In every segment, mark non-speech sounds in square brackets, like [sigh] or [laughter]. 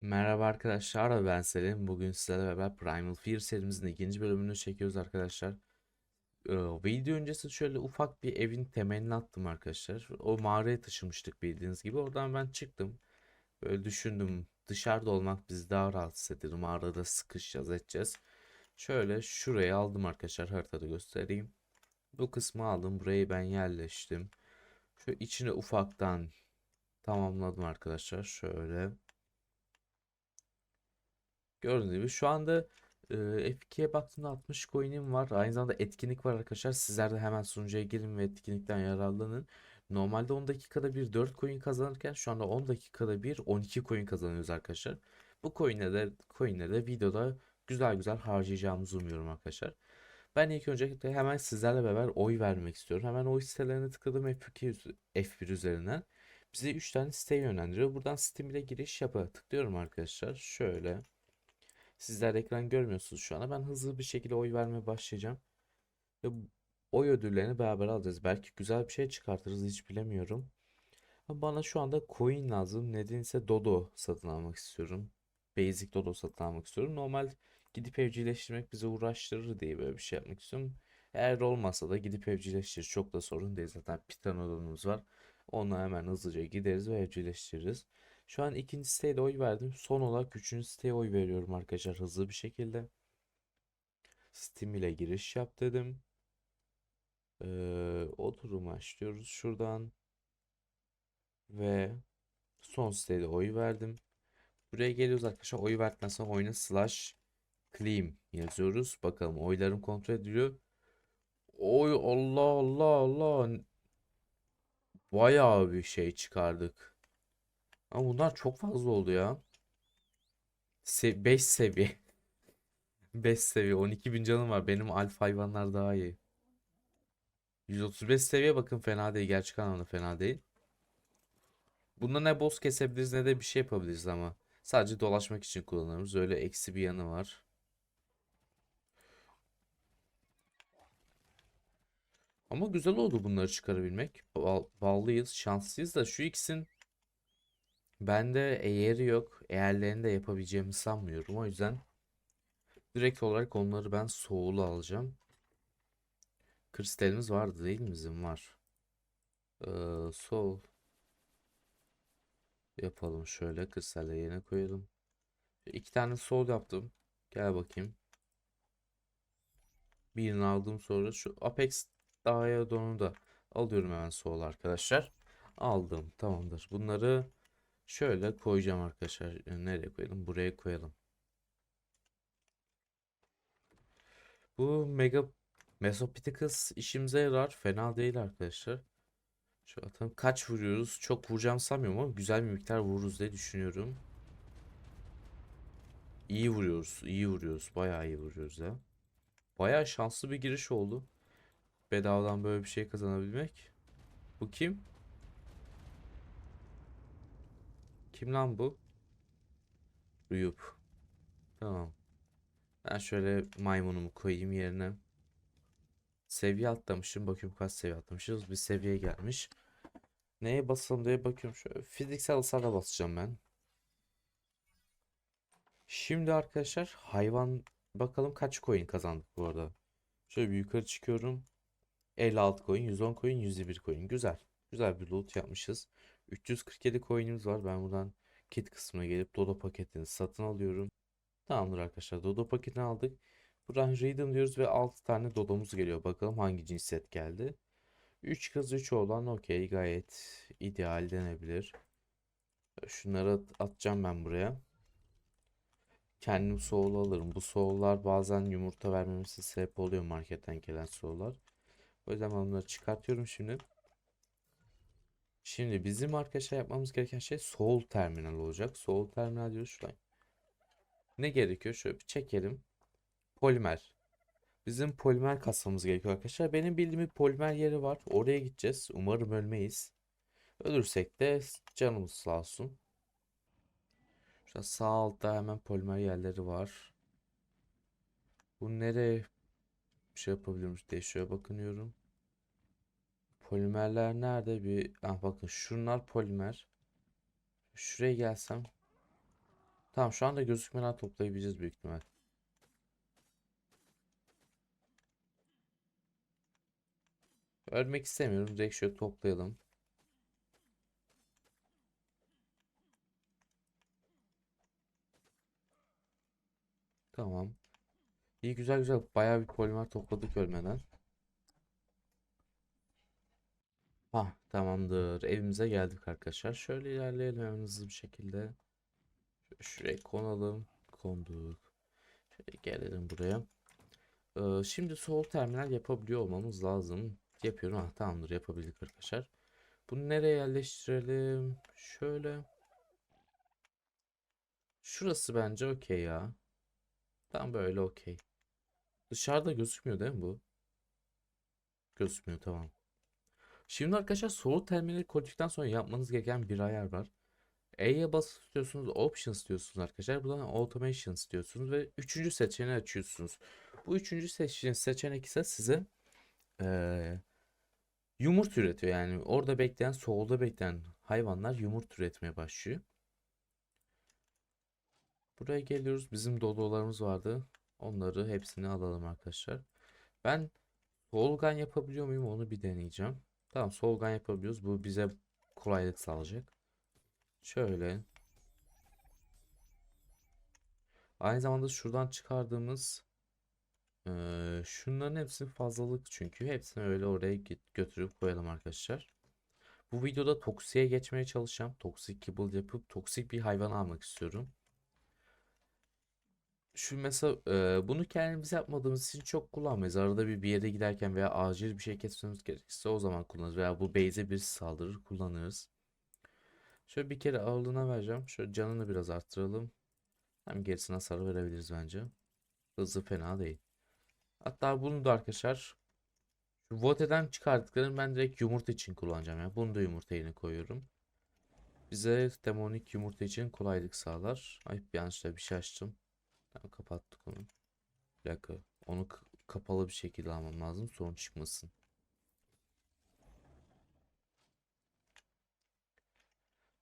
Merhaba arkadaşlar, ben Selim. Bugün sizlerle beraber Primal Fear serimizin ikinci bölümünü çekiyoruz arkadaşlar. Ee, video öncesi şöyle ufak bir evin temelini attım arkadaşlar. O mağaraya taşımıştık bildiğiniz gibi. Oradan ben çıktım. Böyle düşündüm, dışarıda olmak bizi daha rahat hissettir. Mağarada sıkışacağız, edeceğiz. Şöyle şurayı aldım arkadaşlar, haritada göstereyim. Bu kısmı aldım, burayı ben yerleştim. Şu içine ufaktan tamamladım arkadaşlar. Şöyle. Gördüğünüz gibi şu anda e, F2'ye baktığımda 60 coin'im var. Aynı zamanda etkinlik var arkadaşlar. Sizler de hemen sunucuya girin ve etkinlikten yararlanın. Normalde 10 dakikada bir 4 coin kazanırken şu anda 10 dakikada bir 12 coin kazanıyoruz arkadaşlar. Bu coin'e de, coin'e de videoda güzel güzel harcayacağımızı umuyorum arkadaşlar. Ben ilk öncelikle hemen sizlerle beraber oy vermek istiyorum. Hemen oy sitelerine tıkladım F2, üz- F1 üzerinden. Bize 3 tane siteye yönlendiriyor. Buradan Steam ile giriş yapa tıklıyorum arkadaşlar. Şöyle. Sizler ekran görmüyorsunuz şu anda. Ben hızlı bir şekilde oy vermeye başlayacağım. Ve oy ödüllerini beraber alacağız. Belki güzel bir şey çıkartırız hiç bilemiyorum. Ama bana şu anda coin lazım. Nedense Dodo satın almak istiyorum. Basic Dodo satın almak istiyorum. Normal gidip evcilleştirmek bizi uğraştırır diye böyle bir şey yapmak istiyorum. Eğer olmasa da gidip evcilleştirir. Çok da sorun değil. Zaten Pteranodon'umuz var. Onu hemen hızlıca gideriz ve evcilleştiririz. Şu an ikinci siteye de oy verdim. Son olarak üçüncü siteye oy veriyorum arkadaşlar hızlı bir şekilde. Steam ile giriş yap dedim. Ee, oturum açlıyoruz şuradan. Ve son siteye de oy verdim. Buraya geliyoruz arkadaşlar. Oy verdikten sonra oyuna slash claim yazıyoruz. Bakalım oylarım kontrol ediliyor. Oy Allah Allah Allah. Bayağı bir şey çıkardık. Ama bunlar çok fazla oldu ya. 5 seviye. 5 seviye 12 bin canım var. Benim alfa hayvanlar daha iyi. 135 seviye bakın fena değil. Gerçek anlamda fena değil. Bunda ne boss kesebiliriz ne de bir şey yapabiliriz ama. Sadece dolaşmak için kullanırız. Öyle eksi bir yanı var. Ama güzel oldu bunları çıkarabilmek. Bal ballıyız, şanslıyız da şu ikisinin bende eğeri yok. Eğerlerini de yapabileceğimi sanmıyorum. O yüzden direkt olarak onları ben soğulu alacağım. Kristalimiz vardı değil mi bizim var. Ee, soul yapalım şöyle kristalle yerine koyalım. İki tane soul yaptım. Gel bakayım. Birini aldım sonra şu Apex Daha'ya donu da alıyorum hemen soul arkadaşlar. Aldım tamamdır. Bunları şöyle koyacağım arkadaşlar. Ee, Nereye koyalım? Buraya koyalım. Bu Mega Mesopithecus işimize yarar. Fena değil arkadaşlar. Şu atalım. Kaç vuruyoruz? Çok vuracağım sanmıyorum ama güzel bir miktar vururuz diye düşünüyorum. İyi vuruyoruz. iyi vuruyoruz. Bayağı iyi vuruyoruz ya. Bayağı şanslı bir giriş oldu. Bedavadan böyle bir şey kazanabilmek. Bu kim? Kim lan bu? Ruyup. Tamam. Ben şöyle maymunumu koyayım yerine. Seviye atlamışım. Bakıyorum kaç seviye atlamışız. Bir seviye gelmiş. Neye basalım diye bakıyorum. Şöyle fiziksel hasara basacağım ben. Şimdi arkadaşlar hayvan bakalım kaç coin kazandık bu arada. Şöyle bir yukarı çıkıyorum. 56 coin, 110 coin, 101 coin. Güzel. Güzel bir loot yapmışız. 347 coin'imiz var. Ben buradan kit kısmına gelip Dodo paketini satın alıyorum. Tamamdır arkadaşlar. Dodo paketini aldık. Buradan redeem diyoruz ve 6 tane Dodo'muz geliyor. Bakalım hangi cinsiyet geldi. 3 kız 3 oğlan okey gayet ideal denebilir. Şunları at- atacağım ben buraya. Kendim soğul alırım. Bu soğullar bazen yumurta vermemesi sebep oluyor marketten gelen soğullar. O yüzden ben onları çıkartıyorum şimdi. Şimdi bizim arkadaşlar yapmamız gereken şey soğul terminal olacak. Soğul terminal diyoruz şuraya. Ne gerekiyor? Şöyle bir çekelim. Polimer. Bizim polimer kasmamız gerekiyor arkadaşlar. Benim bildiğim bir polimer yeri var. Oraya gideceğiz. Umarım ölmeyiz. Ölürsek de canımız sağ olsun. Şurada sağ altta hemen polimer yerleri var. Bu nereye şey yapabilirmiş diye şöyle bakınıyorum. Polimerler nerede bir ah bakın şunlar polimer. Şuraya gelsem. Tamam şu anda gözükmeden toplayabileceğiz büyük ihtimal. Ölmek istemiyorum. Direkt şöyle toplayalım. Tamam. İyi güzel güzel. Bayağı bir polimer topladık ölmeden. Ah tamamdır. Evimize geldik arkadaşlar. Şöyle ilerleyelim hızlı bir şekilde. Şuraya konalım. Konduk. Şöyle gelelim buraya. Ee, şimdi sol terminal yapabiliyor olmamız lazım. Yapıyorum. Ah tamamdır yapabildik arkadaşlar. Bunu nereye yerleştirelim? Şöyle. Şurası bence okey ya. Tam böyle okey. Dışarıda gözükmüyor değil mi bu? Gözükmüyor tamam. Şimdi arkadaşlar soğut terminali koyduktan sonra yapmanız gereken bir ayar var. E'ye basıp istiyorsunuz, Options diyorsunuz arkadaşlar. Buradan Automation istiyorsunuz ve üçüncü seçeneği açıyorsunuz. Bu üçüncü seçenek, seçenek ise size eee yumurt üretiyor. Yani orada bekleyen, solda bekleyen hayvanlar yumurt üretmeye başlıyor. Buraya geliyoruz. Bizim dodolarımız vardı. Onları hepsini alalım arkadaşlar. Ben Solgan yapabiliyor muyum onu bir deneyeceğim. Tamam solgan yapabiliyoruz. Bu bize kolaylık sağlayacak. Şöyle. Aynı zamanda şuradan çıkardığımız eee, şunların hepsi fazlalık çünkü. Hepsini öyle oraya git- götürüp koyalım arkadaşlar. Bu videoda toksiye geçmeye çalışacağım. Toksik kibble yapıp toksik bir hayvan almak istiyorum. Şu mesela e, bunu kendimiz yapmadığımız için çok kullanmayız. Arada bir bir yere giderken veya acil bir şey kesmemiz gerekirse o zaman kullanırız. Veya bu base'e birisi saldırır kullanırız. Şöyle bir kere ağırlığına vereceğim. Şöyle canını biraz arttıralım. Hem gerisine hasar verebiliriz bence. Hızı fena değil. Hatta bunu da arkadaşlar şu Vote'den çıkardıklarını ben direkt yumurta için kullanacağım. Yani bunu da yumurta yerine koyuyorum. Bize demonik yumurta için kolaylık sağlar. Ay yanlışlıkla bir şey açtım. Tamam kapattık onu. Bir dakika. Onu kapalı bir şekilde almam lazım. Sorun çıkmasın.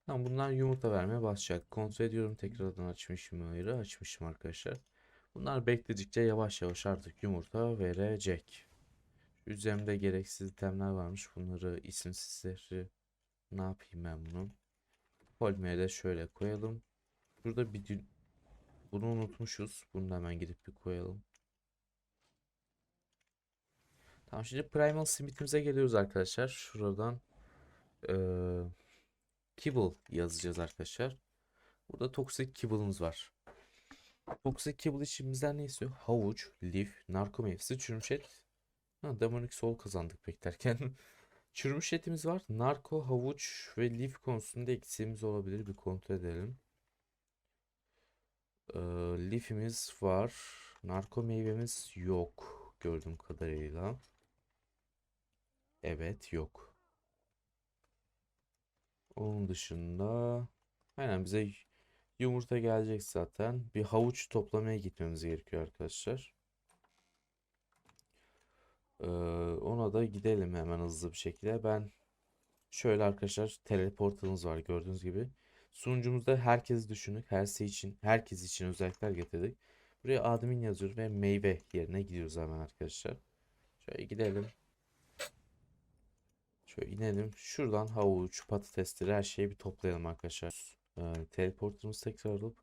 Tamam bunlar yumurta vermeye başlayacak. Kontrol ediyorum tekrardan açmışım mı hayır açmışım arkadaşlar. Bunlar bekledikçe yavaş yavaş artık yumurta verecek. Üzerimde gereksiz itemler varmış. Bunları isimsizleri ne yapayım ben bunu? Polmeye de şöyle koyalım. Burada bir bunu unutmuşuz. Bunu da hemen gidip bir koyalım. Tamam şimdi Primal Smith'imize geliyoruz arkadaşlar. Şuradan eee Kibble yazacağız arkadaşlar. Burada Toxic Kibble'ımız var. Toxic Kibble için bizden ne istiyor? Havuç, lif, narko meyvesi, çürümüş et. Ha, Demonic Soul kazandık beklerken. [laughs] çürümüş etimiz var. Narko, havuç ve lif konusunda eksiğimiz olabilir. Bir kontrol edelim. Ee, lifimiz var. Narko meyvemiz yok. Gördüğüm kadarıyla. Evet yok. Onun dışında aynen bize yumurta gelecek zaten. Bir havuç toplamaya gitmemiz gerekiyor arkadaşlar. Ee, ona da gidelim hemen hızlı bir şekilde. Ben şöyle arkadaşlar teleportalımız var gördüğünüz gibi. Sunucumuzda herkes düşünük. Her şey için, herkes için özellikler getirdik. Buraya admin yazıyoruz ve meyve yerine gidiyoruz hemen arkadaşlar. Şöyle gidelim. Şöyle inelim. Şuradan havuç, patatesleri her şeyi bir toplayalım arkadaşlar. Ee, teleporterımızı tekrar alıp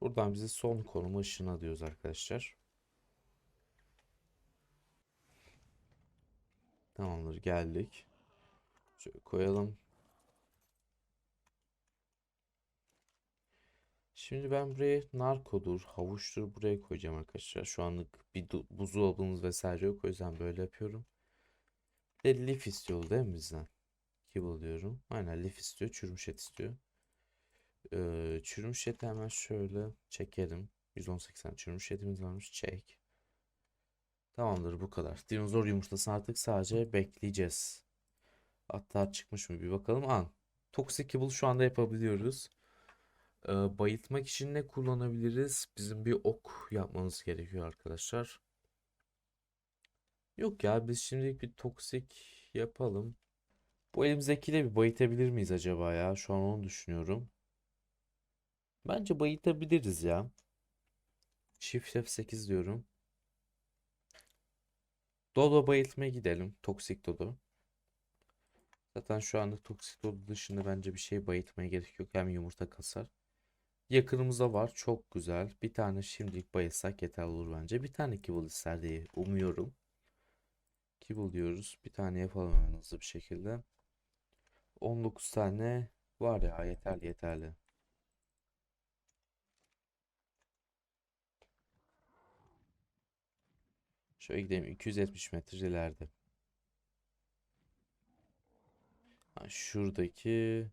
buradan bizi son konumu ışına diyoruz arkadaşlar. Tamamdır geldik. Şöyle koyalım. Şimdi ben buraya narkodur, havuçtur buraya koyacağım arkadaşlar. Şu anlık bir buzdolabımız vesaire yok. O yüzden böyle yapıyorum. De lif istiyor değil mi bizden? Kibble diyorum. Aynen lif istiyor. Çürümüş et istiyor. Ee, çürümüş eti hemen şöyle çekelim. 118 tane çürümüş etimiz varmış. Çek. Tamamdır bu kadar. Dinozor yumurtasını artık sadece bekleyeceğiz. Hatta çıkmış mı bir bakalım. An. Toxic Kibble şu anda yapabiliyoruz. Ee, için ne kullanabiliriz? Bizim bir ok yapmamız gerekiyor arkadaşlar. Yok ya biz şimdilik bir toksik yapalım. Bu elimizdekiyle bir bayıtabilir miyiz acaba ya? Şu an onu düşünüyorum. Bence bayıltabiliriz ya. Shift F8 diyorum. Dodo bayıltmaya gidelim. Toksik Dodo. Zaten şu anda Toksik Dodo dışında bence bir şey bayıltmaya gerek yok. Hem yumurta kasar. Yakınımızda var. Çok güzel. Bir tane şimdilik bayılsak yeterli olur bence. Bir tane Kibble ister diye umuyorum. Kibble diyoruz. Bir tane yapalım hemen hızlı bir şekilde. 19 tane var ya yeterli yeterli. Şöyle gidelim 270 metre ileride. Ha, şuradaki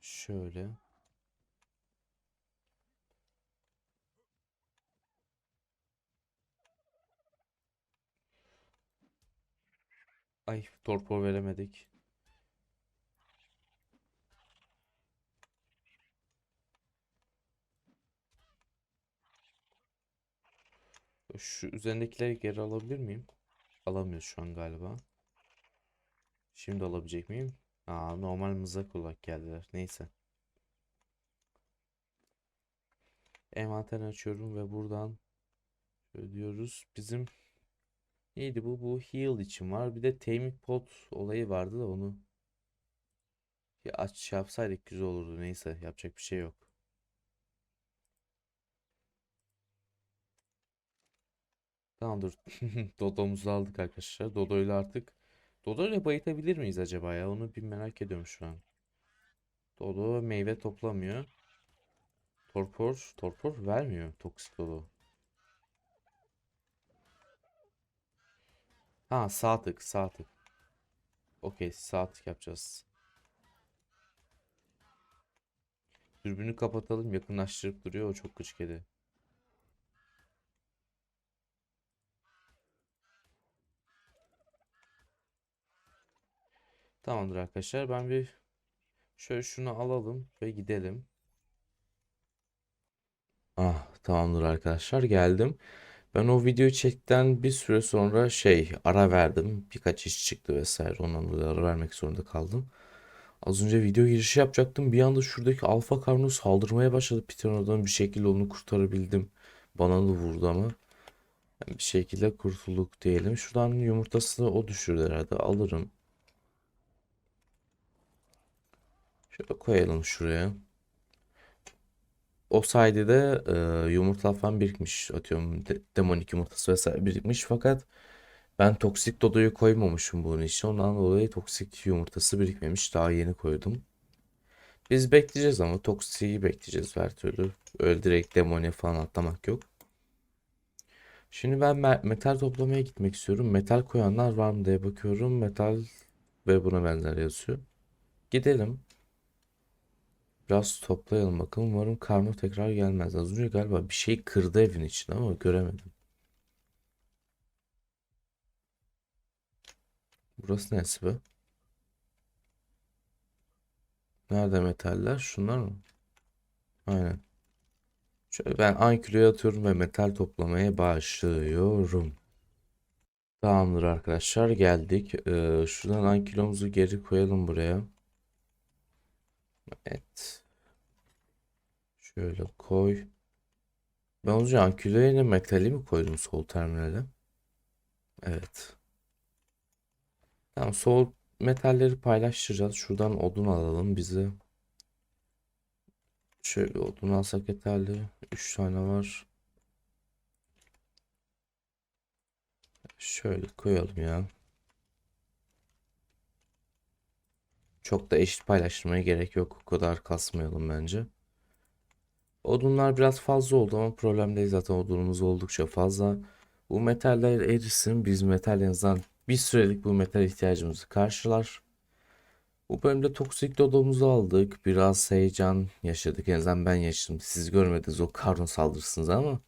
şöyle. Ay torpor veremedik. Şu üzerindekileri geri alabilir miyim? Alamıyoruz şu an galiba. Şimdi alabilecek miyim? Aa normal mızrak olarak geldiler. Neyse. Envanter açıyorum ve buradan şöyle diyoruz. Bizim neydi bu? Bu heal için var. Bir de taming pot olayı vardı da onu ya aç şey yapsaydık güzel olurdu. Neyse yapacak bir şey yok. Tamamdır. [laughs] Dodo'muzu aldık arkadaşlar. Dodo ile artık Dodo ile bayıtabilir miyiz acaba ya? Onu bir merak ediyorum şu an. Dodo meyve toplamıyor. Torpor, torpor vermiyor toksik Dodo. Ha sağ tık, sağ tık. Okey, sağ tık yapacağız. Dürbünü kapatalım, yakınlaştırıp duruyor. O çok gıcık kedi. Tamamdır arkadaşlar. Ben bir şöyle şunu alalım ve gidelim. Ah tamamdır arkadaşlar geldim. Ben o videoyu çekten bir süre sonra şey ara verdim. Birkaç iş çıktı vesaire. Ondan dolayı ara vermek zorunda kaldım. Az önce video girişi yapacaktım. Bir anda şuradaki alfa karno saldırmaya başladı. Pteranodon bir şekilde onu kurtarabildim. Bana da vurdu ama. Bir şekilde kurtulduk diyelim. Şuradan yumurtasını o düşürdü herhalde. Alırım. Şöyle koyalım şuraya. O sayede de e, yumurta falan birikmiş. Atıyorum de, demonik yumurtası vesaire birikmiş. Fakat ben toksik dodoyu koymamışım bunun için. Ondan dolayı toksik yumurtası birikmemiş. Daha yeni koydum. Biz bekleyeceğiz ama toksiği bekleyeceğiz her türlü. Öyle direkt demone falan atlamak yok. Şimdi ben metal toplamaya gitmek istiyorum. Metal koyanlar var mı diye bakıyorum. Metal ve buna benzer yazıyor. Gidelim. Biraz toplayalım bakalım. Umarım karno tekrar gelmez. Az önce galiba bir şey kırdı evin içinde ama göremedim. Burası neresi be? Nerede metaller? Şunlar mı? Aynen. Şöyle ben ankiloya atıyorum ve metal toplamaya başlıyorum. Tamamdır arkadaşlar geldik. Ee, şuradan ankilomuzu geri koyalım buraya. Evet. Şöyle koy. Ben o zaman metali mi koydum sol terminale? Evet. Tamam sol metalleri paylaştıracağız. Şuradan odun alalım bize. Şöyle odun alsak yeterli. 3 tane var. Şöyle koyalım ya. Çok da eşit paylaştırmaya gerek yok. O kadar kasmayalım bence. Odunlar biraz fazla oldu ama problem değil zaten odunumuz oldukça fazla. Bu metaller erisin. Biz metal en bir sürelik bu metal ihtiyacımızı karşılar. Bu bölümde toksik dodomuzu aldık. Biraz heyecan yaşadık. En azından ben yaşadım. Siz görmediniz o karno saldırısınız ama.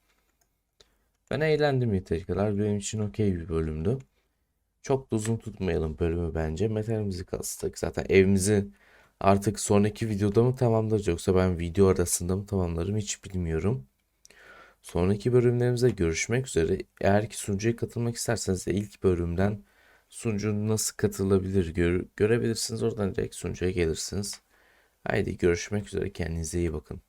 Ben eğlendim yeteri kadar. Benim için okey bir bölümdü. Çok da uzun tutmayalım bölümü bence. Metalimizi kastık. Zaten evimizi artık sonraki videoda mı tamamlarız yoksa ben video arasında mı tamamlarım hiç bilmiyorum. Sonraki bölümlerimizde görüşmek üzere. Eğer ki sunucuya katılmak isterseniz de ilk bölümden sunucu nasıl katılabilir gör görebilirsiniz. Oradan direkt sunucuya gelirsiniz. Haydi görüşmek üzere. Kendinize iyi bakın.